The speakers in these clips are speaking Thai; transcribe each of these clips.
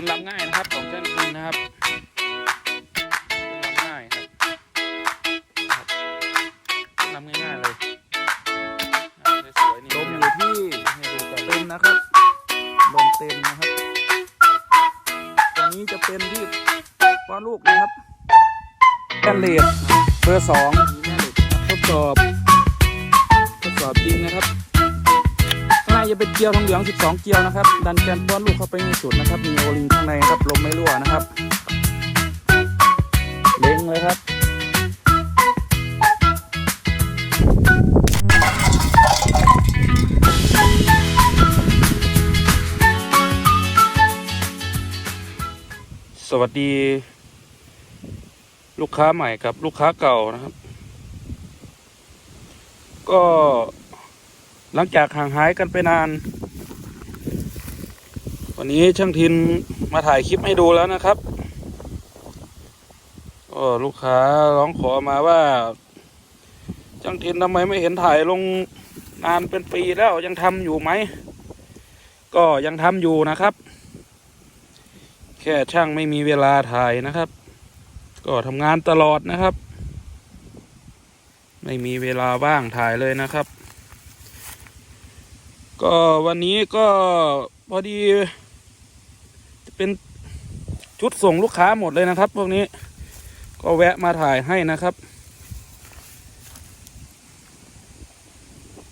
ขึ้นลำง่ายนะครับของช่างทินนะครับขึ้นลำง่ายครับครับขึ้นลำง่ายๆเลยอ่าสวยๆนี่ลมอยู่ที่ให้ดูกันเต็มนะครับลมเต็มนะครับตรงนี้จะเป็นที่ป้อนลูกนะครับแอนเลดเบอร์สองทดสอบทดสอบจริงนะครับข้างในจะ เป็นเกลียวทองเหลือง 12 เกลียวนะครับ ดันแกนป้อนลูกเข้าไปในสุดนะครับ มีโอลิงข้างในครับลมไม่รั่วนะครับ เล็งเลยครับสวัสดี ลูกค้าใหม่กับลูกค้าเก่านะครับ ก็ หลังจากห่างหายกันไปนาน วันนี้ช่างทินมาถ่ายคลิปให้ดูแล้วนะครับก็ลูกค้าร้องขอมาว่า ช่างทินทำไมไม่เห็นถ่ายลงนานเป็นปีแล้วยังทำอยู่ไหม ก็ยังทำอยู่นะครับ แค่ช่างไม่มีเวลาถ่ายนะครับ ก็ทำงานตลอดนะครับ ไม่มีเวลาว่างถ่ายเลยนะครับ ก็วันนี้ก็พอดี จะเป็นชุดส่งลูกค้าหมดเลยนะครับ พวกนี้ก็แวะมาถ่ายให้นะครับ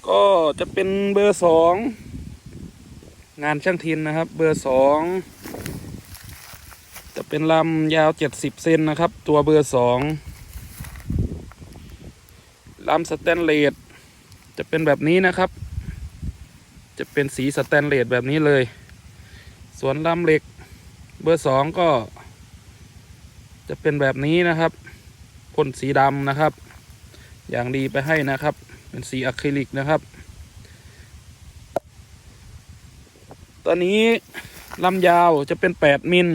ก็จะเป็นเบอร์สองงานช่างทินนะครับ เบอร์สองจะเป็นลำยาว70เซนนะครับ ตัวเบอร์สองลำสแตนเลสจะเป็นแบบนี้นะครับ จะเป็นสีสแตนเลสแบบนี้เลยส่วนลำเหล็ก เบอร์สองก็ จะเป็นแบบนี้นะครับพ่นสีดำนะครับ อย่างดีไปให้นะครับ เป็นสีอะคริลิกนะครับ ตอนนี้ลำยาวจะเป็น 8 มิล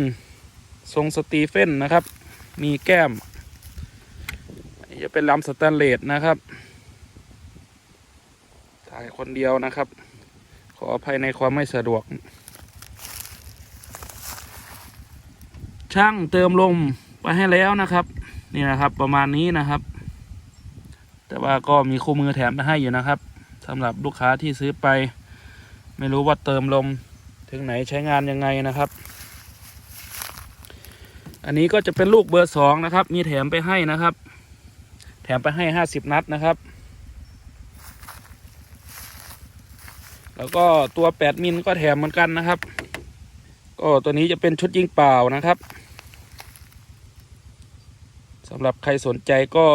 ทรงสตีเฟนนะครับ มีแก้ม จะเป็นลำสแตนเลสนะครับ ถ่ายคนเดียวนะครับ ออภัยในความไม่สะดวก ช่างเติมลมไปให้แล้วนะครับ นี่นะครับประมาณนี้นะครับ แต่ว่าก็มีคู่มือแถมไปให้อยู่นะครับสำหรับลูกค้าที่ซื้อไป ไม่รู้ว่าเติมลมถึงไหนใช้งานยังไงนะครับ อันนี้ก็จะเป็นลูกเบอร์สองนะครับ มีแถมไปให้นะครับ แถมไปให้ห้าสิบนัดนะครับ แล้วก็ตัวแปดมิลก็แถมเหมือนกันนะครับ ก็ตัวนี้จะเป็นชุดยิงเปล่านะครับสำหรับใครสนใจก็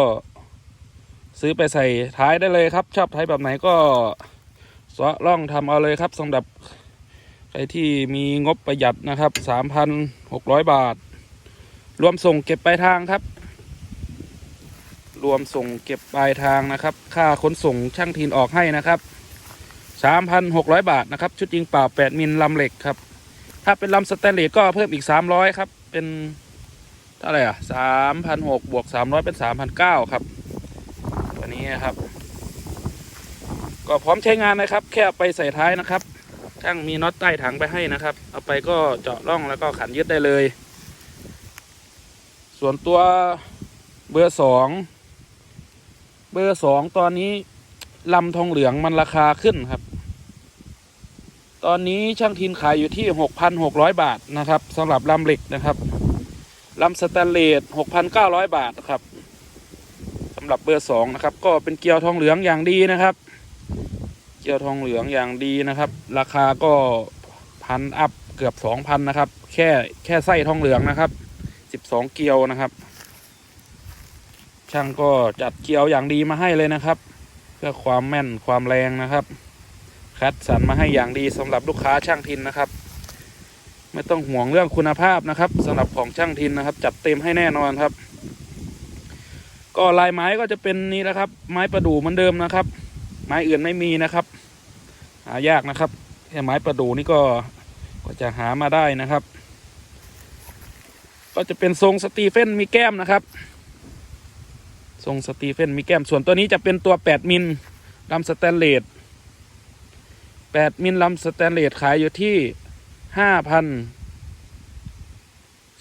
ซื้อไปใส่ท้ายได้เลยครับ ชอบท้ายแบบไหนก็สะล่องทำเอาเลยครับสำหรับใครที่มีงบประหยัดนะครับสามพันหกร้อยบาท รวมส่งเก็บปลายทางครับ รวมส่งเก็บปลายทางนะครับ ค่าขนส่งช่างทีนออกให้นะครับ สามพันหกร้อยบาทนะครับ ชุดยิงเปล่าแปดมิลลำเหล็กครับ ถ้าเป็นลำสแตนเลสก็เพิ่มอีกสามร้อยครับ เป็นเท่าไหร่อะสามพันหกบวกสามร้อยเป็นสามพันเก้าครับ ตัวนี้นะครับ ก็พร้อมใช้งานนะครับ แค่ไปใส่ท้ายนะครับช่างมีน็อตใต้ถังไปให้นะครับ เอาไปก็เจาะร่องแล้วก็ขันยึดได้เลย ส่วนตัวเบอร์สอง เบอร์สองตอนนี้ ลำทองเหลืองมันราคาขึ้นครับ ตอนนี้ช่างทินขายอยู่ที่หกพันหกร้อยบาทนะครับสำหรับลำเหล็กนะครับลำสแตนเลสหกพันเก้าร้อยบาทนะครับสำหรับเบอร์สองนะครับ ก็เป็นเกลียวทองเหลืองอย่างดีนะครับ เกลียวทองเหลืองอย่างดีนะครับ ราคาก็พันอัพเกือบสองพันนะครับ แค่แค่ไส้ทองเหลืองนะครับสิบสองเกลียวนะครับ ช่างก็จัดเกลียวอย่างดีมาให้เลยนะครับ เพื่อความแม่นความแรงนะครับ คัดสรรมาให้อย่างดีสำหรับลูกค้าช่างทินนะครับ ไม่ต้องห่วงเรื่องคุณภาพนะครับสำหรับของช่างทินนะครับ จัดเต็มให้แน่นอนครับ ก็ลายไม้ก็จะเป็นนี้นะครับ ไม้ประดู่เหมือนเดิมนะครับ ไม้อื่นไม่มีนะครับ หายากนะครับแค่ไม้ประดู่นี่ก็ก็จะหามาได้นะครับ ก็จะเป็นทรงสตีเฟนมีแก้มนะครับ ทรงสตีเฟนมีแก้ม ส่วนตัวนี้จะเป็นตัว 8 มิลลำสแตนเลส8 มิลลำสแตนเลสขายอยู่ที่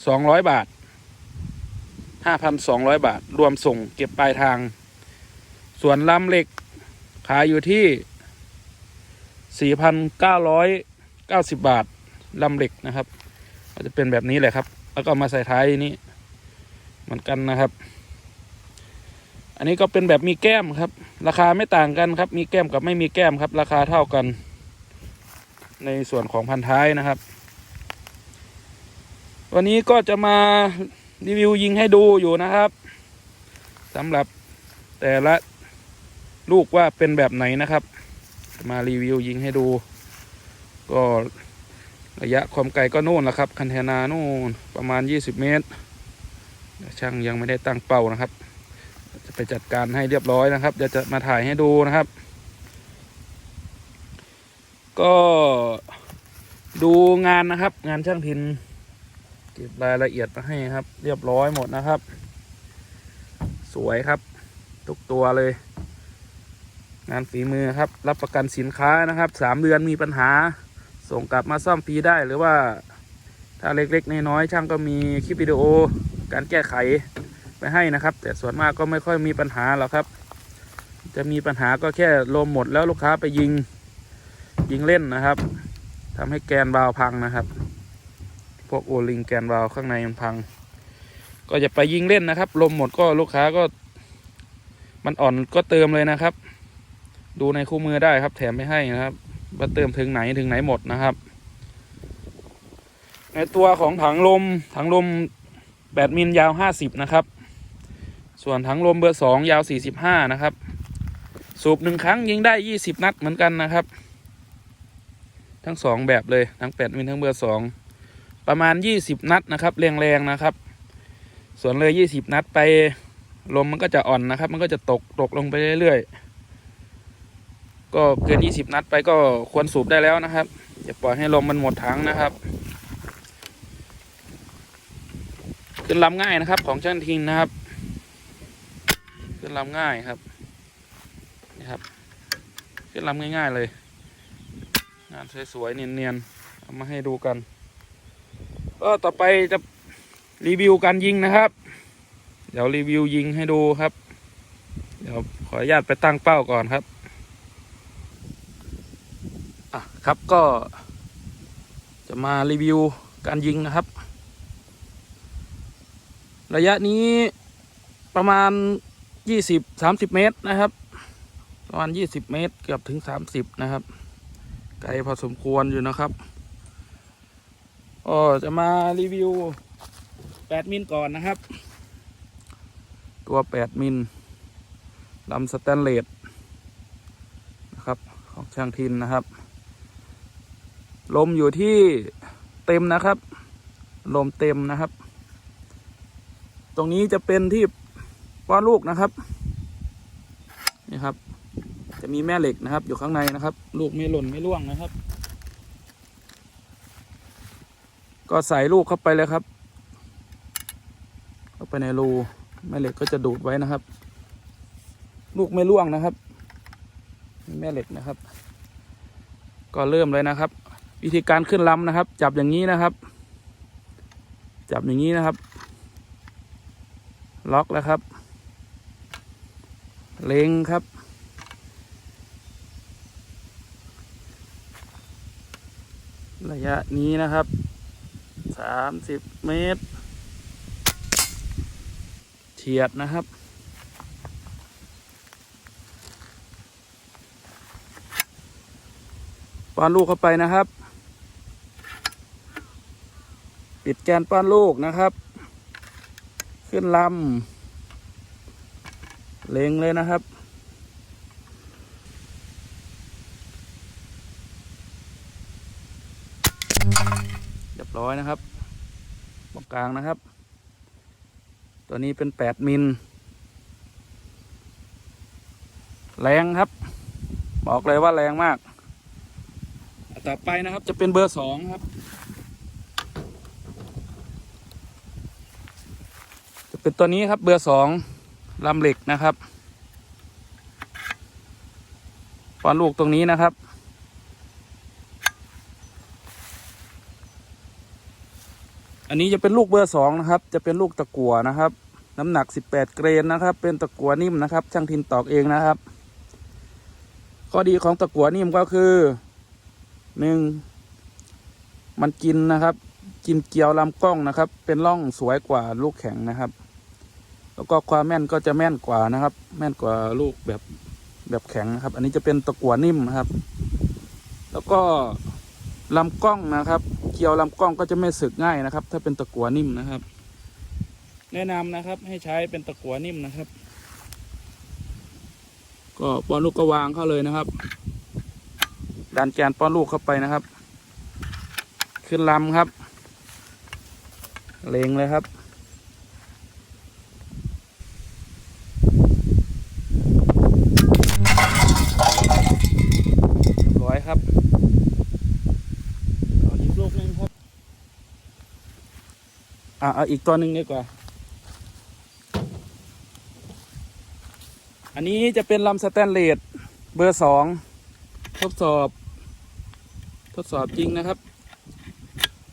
สองร้อยบาทห้าพันสองร้อยบาท รวมส่งเก็บปลายทาง ส่วนลำเหล็กขายอยู่ที่สี่พันเก้าร้อยเก้าสิบบาทลำเหล็กนะครับก็จะเป็นแบบนี้แหละครับ แล้วก็มาใส่ท้ายนี้เหมือนกันนะครับ อันนี้ก็เป็นแบบมีแก้มครับ ราคาไม่ต่างกันครับ มีแก้มกับไม่มีแก้มครับ ราคาเท่ากัน ในส่วนของพันท้ายนะครับ วันนี้ก็จะมารีวิวยิงให้ดูอยู่นะครับสำหรับแต่ละลูกว่าเป็นแบบไหนนะครับ มารีวิวยิงให้ดู ก็ระยะความไกลก็นู่นแหละครับ คันเทนานู่นประมาณ 20 เมตร ช่างยังไม่ได้ตั้งเป้านะครับ จะไปจัดการให้เรียบร้อยนะครับเดี๋ยวจะมาถ่ายให้ดูนะครับ ก็ดูงานนะครับ งานช่างทินเก็บรายละเอียดมาให้ครับ เรียบร้อยหมดนะครับ สวยครับ ทุกตัวเลย งานฝีมือครับ รับประกันสินค้านะครับสามเดือนมีปัญหา ส่งกลับมาซ่อมฟรีได้หรือว่า ถ้าเล็กๆน้อยๆช่างก็มีคลิปวิดีโอการแก้ไข ไปให้นะครับ แต่ส่วนมากก็ไม่ค่อยมีปัญหาหรอกครับ จะมีปัญหาก็แค่ลมหมดแล้วลูกค้าไปยิง ยิงเล่นนะครับทำให้แกนวาล์วพังนะครับ พวกโอลิงแกนวาล์วข้างในมันพัง ก็จะไปยิงเล่นนะครับ ลมหมดก็ลูกค้าก็ มันอ่อนก็เติมเลยนะครับ ดูในคู่มือได้ครับ แถมไม่ให้นะครับว่าเติมถึงไหนถึงไหนหมดนะครับ ในตัวของถังลมถังลมแปดมิลยาวห้าสิบนะครับ ส่วนถังลมเบอร์สองยาวสี่สิบห้านะครับ สูบหนึ่งครั้งยิงได้ยี่สิบนัดเหมือนกันนะครับ ทั้งสองแบบเลยทั้งแปดมิลทั้งเบอร์สองประมาณยี่สิบนัดนะครับแรงๆนะครับ ส่วนเลยยี่สิบนัดไปลมมันก็จะอ่อนนะครับ มันก็จะตกตกลงไปเรื่อยๆ ก็เกินยี่สิบนัดไปก็ควรสูบได้แล้วนะครับอย่าปล่อยให้ลมมันหมดถังนะครับ ขึ้นลำง่ายนะครับของช่างทินนะครับ ขึ้นลำง่ายครับนี่ครับ ขึ้นลำง่ายๆเลย งานสวยๆเนียนๆเอามาให้ดูกัน ก็ต่อไปจะรีวิวการยิงนะครับ เดี๋ยวรีวิวยิงให้ดูครับ เดี๋ยวขออนุญาตไปตั้งเป้าก่อนครับอะครับก็ จะมารีวิวการยิงนะครับ ระยะนี้ประมาณ ยี่สิบสามสิบเมตรนะครับ ประมาณยี่สิบเมตรเกือบถึงสามสิบนะครับ ไกลพอสมควรอยู่นะครับก็จะมารีวิวแปดมิลก่อนนะครับ ตัวแปดมิลลำสแตนเลสนะครับ ของช่างทินนะครับ ลมอยู่ที่เต็มนะครับ ลมเต็มนะครับ ตรงนี้จะเป็นที่ ป้อนลูกนะครับ นี่ครับ จะมีแม่เหล็กนะครับ อยู่ข้างในนะครับ ลูกไม่หล่นไม่ร่วงนะครับ ก็ใส่ลูกเข้าไปเลยครับ เข้าไปในรูแม่เหล็กก็จะดูดไว้นะครับ ลูกไม่ร่วงนะครับแม่เหล็กนะครับ ก็เริ่มเลยนะครับ วิธีการขึ้นลำนะครับ จับอย่างนี้นะครับ จับอย่างนี้นะครับ ล็อกแล้วครับ เล็งครับ ระยะนี้นะครับสามสิบเมตร เฉียดนะครับ ป้อนลูกเข้าไปนะครับ ปิดแกนป้อนลูกนะครับ ขึ้นลำ เล็งเลยนะครับ เรียบร้อยนะครับตรงกลางนะครับ ตัวนี้เป็นแปดมิล แรงครับ บอกเลยว่าแรงมาก ต่อไปนะครับจะเป็นเบอร์สองครับจะเป็นตัวนี้ครับเบอร์สอง ลำเหล็กนะครับป้อนลูกตรงนี้นะครับ อันนี้จะเป็นลูกเบอร์สองนะครับ จะเป็นลูกตะกั่วนะครับ น้ำหนักสิบแปดเกรนนะครับ เป็นตะกั่วนิ่มนะครับ ช่างทินตอกเองนะครับ ข้อดีของตะกั่วนิ่มก็คือหนึ่งมันกินนะครับ กินเกลียวลำกล้องนะครับ เป็นร่องสวยกว่าลูกแข็งนะครับ แล้วก็ความแม่นก็จะแม่นกว่านะครับ แม่นกว่าลูกแบบแบบแข็งนะครับ อันนี้จะเป็นตะกั่วนิ่มนะครับ แล้วก็ลำกล้องนะครับ เกลียวลำกล้องก็จะไม่สึกง่ายนะครับ ถ้าเป็นตะกั่วนิ่มนะครับ แนะนำนะครับให้ใช้เป็นตะกั่วนิ่มนะครับ ก็ป้อนลูกก็วางเข้าเลยนะครับ ดันแกนป้อนลูกเข้าไปนะครับ ขึ้นลำครับ เลงเลยครับ เอยครับเอาอีกลูกนึงครับอะเอาอีกตัวหนึ่งดีกว่า อันนี้จะเป็นลำสแตนเลสเบอร์สองทดสอบ ทดสอบจริงนะครับ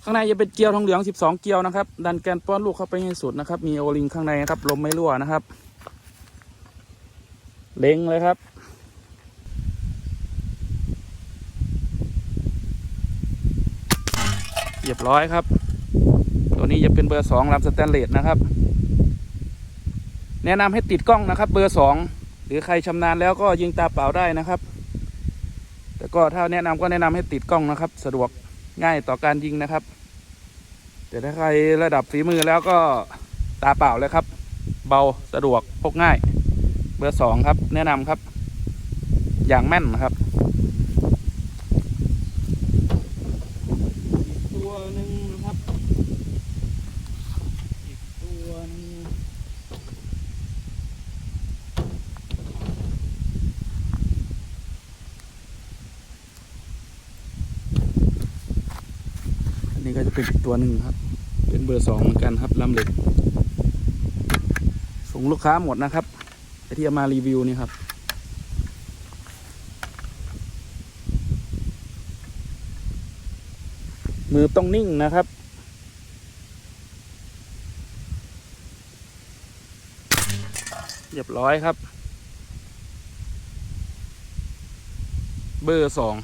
ข้างในจะเป็นเกลียวทองเหลือง 12 เกลียวนะครับ ดันแกนป้อนลูกเข้าไปให้สุดนะครับ มีโอลิงข้างในนะครับลมไม่รั่วนะครับ เล็งเลยครับ รียบร้อยครับ ตัวนี้จะเป็นเบอร์สองลำสแตนเลสนะครับ แนะนำให้ติดกล้องนะครับ เบอร์สองหรือใครชำนาญแล้วก็ยิงตาเปล่าได้นะครับ แต่ก็ถ้าแนะนำก็แนะนำให้ติดกล้องนะครับ สะดวกง่ายต่อการยิงนะครับ แต่ถ้าใครระดับฝีมือแล้วก็ตาเปล่าเลยครับ เบาสะดวกพกง่าย เบอร์สองครับ แนะนำครับ อย่างแม่นนะครับ อีกตัวหนึ่งนะครับ อีกตัวหนึงอันนี้ก็จะ เป็นอีกตัวหนึ่งครับ เป็นเบอร์สองเหมือนกันครับลำเหล็ก ส่งลูกค้าหมดนะครับไอที่เอามารีวิวนี่ครับมือต้องนิ่งนะครับ เรียบร้อยครับ เบอร์สอง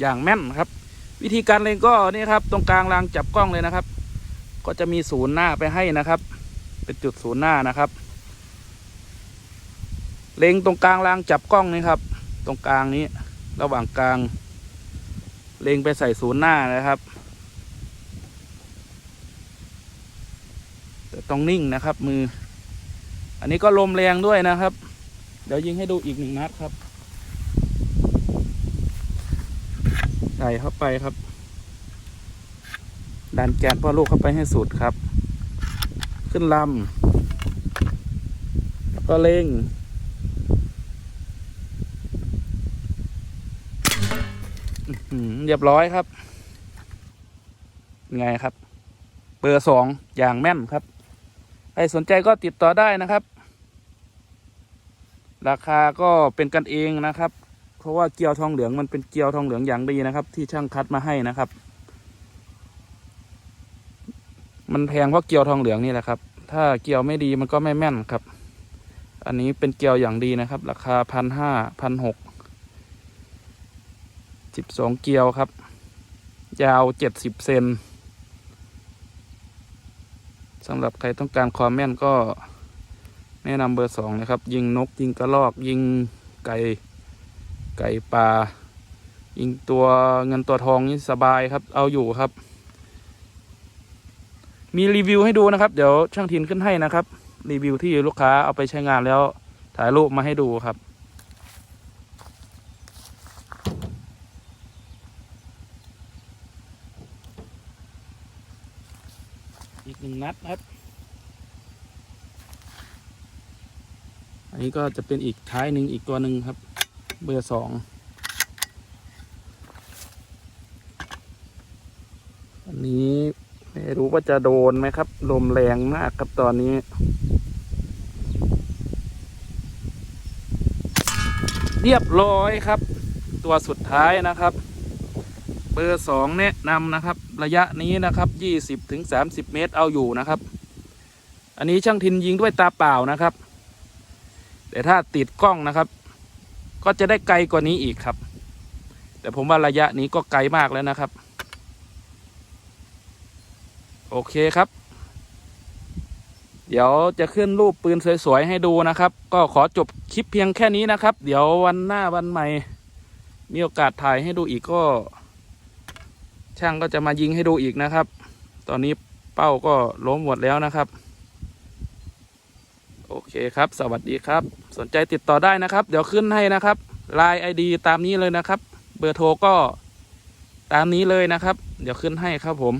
อย่างแม่นครับ วิธีการเล็งก็นี่ครับ ตรงกลางรางจับกล้องเลยนะครับ ก็จะมีศูนย์หน้าไปให้นะครับ เป็นจุดศูนย์หน้านะครับ เล็งตรงกลางรางจับกล้องนี่ครับ ตรงกลางนี้ ระหว่างกลาง เล็งไปใส่ศูนย์หน้านะครับแต่ต้องนิ่งนะครับมือ อันนี้ก็ลมแรงด้วยนะครับ เดี๋ยวยิงให้ดูอีกหนึ่งนัดครับ ใส่เข้าไปครับ ดันแกนพ่อลูกเข้าไปให้สุดครับ ขึ้นลำแล้วก็เล็งเรียบร้อยครับ ไงครับ เบอร์สองอย่างแม่นครับ ใครสนใจก็ติดต่อได้นะครับ ราคาก็เป็นกันเองนะครับ เพราะว่าเกียวทองเหลืองมันเป็นเกียวทองเหลืองอย่างดีนะครับ ที่ช่างคัดมาให้นะครับ มันแพงเพราะเกียวทองเหลืองนี่แหละครับ ถ้าเกียวไม่ดีมันก็ไม่แม่นครับ อันนี้เป็นเกียวอย่างดีนะครับ ราคาพันห้าพันหกสิบสองเกียวครับ ยาวเจ็ดสิบเซนสำหรับใครต้องการความแม่นก็แนะนำเบอร์สองนะครับ ยิงนกยิงกระรอกยิงไก่ ไก่ปลายิงตัวเงินตัวทองนี่สบายครับ เอาอยู่ครับ มีรีวิวให้ดูนะครับ เดี๋ยวช่างทินขึ้นให้นะครับ รีวิวที่ลูกค้าเอาไปใช้งานแล้วถ่ายรูปมาให้ดูครับอีกหนึ่งนัดนะครับ อันนี้ก็จะเป็นอีกท้ายหนึ่งอีกตัวหนึ่งครับ เบอร์สองอันนี้ไม่รู้ว่าจะโดนไหมครับ ลมแรงมากครับตอนนี้ เรียบร้อยครับ ตัวสุดท้ายนะครับ เบอร์สองแนะนำนะครับ ระยะนี้นะครับยี่สิบถึงสามสิบเมตรเอาอยู่นะครับ อันนี้ช่างทินยิงด้วยตาเปล่านะครับ แต่ถ้าติดกล้องนะครับ ก็จะได้ไกลกว่านี้อีกครับ แต่ผมว่าระยะนี้ก็ไกลมากแล้วนะครับ โอเคครับ เดี๋ยวจะขึ้นรูปปืนสวยๆให้ดูนะครับ ก็ขอจบคลิปเพียงแค่นี้นะครับ เดี๋ยววันหน้าวันใหม่ มีโอกาสถ่ายให้ดูอีกก็ ช่างก็จะมายิงให้ดูอีกนะครับ ตอนนี้เป้าก็ล้มหมดแล้วนะครับ โอเคครับ สวัสดีครับ สนใจติดต่อได้นะครับ เดี๋ยวขึ้นให้นะครับ Line ID ตามนี้เลยนะครับ เบอร์โทรก็ตามนี้เลยนะครับ เดี๋ยวขึ้นให้ครับผม